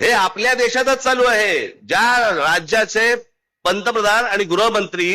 हे आपल्या देशातच चालू आहे. ज्या राज्याचे पंतप्रधान आणि गृहमंत्री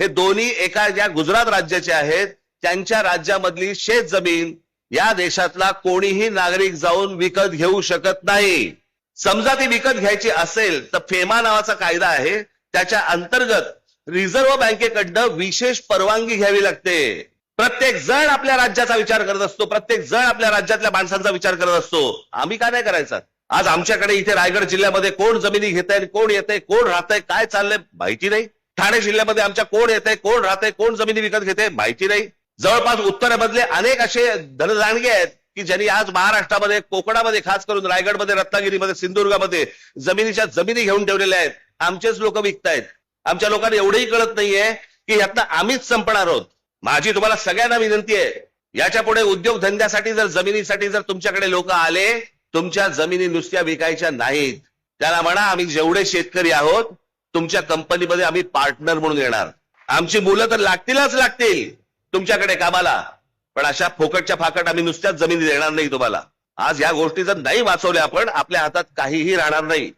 हे दोन्ही एका ज्या गुजरात राज्याचे आहेत त्यांच्या राज्यामधली शेत जमीन या देशातला कोणीही नागरिक जाऊन विकत घेऊ शकत नाही. समजा ती विकत घ्यायची असेल तर फेमा नावाचा कायदा आहे. त्याच्या अंतर्गत रिझर्व्ह बँकेकडनं विशेष परवानगी घ्यावी लागते. प्रत्येक जण आपल्या राज्याचा विचार करत असतो प्रत्येक जण आपल्या राज्यातल्या माणसांचा विचार करत असतो. आम्ही का नाही करायचा? आज आमच्याकडे इथे रायगड जिल्ह्यामध्ये कोण जमिनी घेत आहे कोण येत आहे कोण राहत आहे काय चाललंय माहिती नाही. ठाणे जिल्ह्यामध्ये आमच्या कोण येत आहे कोण राहत आहे कोण जमिनी विकत घेते माहिती नाही. जवळपास उत्तरेमधले अनेक असे धनदांडगे आहेत की ज्यांनी आज महाराष्ट्रामध्ये कोकणामध्ये खास करून रायगडमध्ये रत्नागिरीमध्ये सिंधुदुर्गामध्ये जमिनीच्या जमिनी घेऊन ठेवलेल्या आहेत. आमचेच लोक विकतायत. आमच्या लोकांना एवढंही कळत नाहीये की यातनं आम्हीच संपणार आहोत. माझी तुम्हाला सगळ्यांना विनंती आहे याच्यापुढे उद्योगधंद्यासाठी जर जमिनीसाठी जर तुमच्याकडे लोक आले तुमच्या जमिनी नुसत्या विकायच्या नाहीत. त्याला म्हणा आम्ही जेवढे शेतकरी आहोत तुमच्या कंपनीमध्ये आम्ही पार्टनर म्हणून येणार. आमची मुलं तर लागतीलच लागतील तुमच्याकडे कामाला. पण अशा फोकटच्या फाकट आम्ही नुसत्याच जमिनी देणार नाही तुम्हाला. आज या गोष्टी जर नाही वाचवल्या आपण आपल्या हातात काहीही राहणार नाही.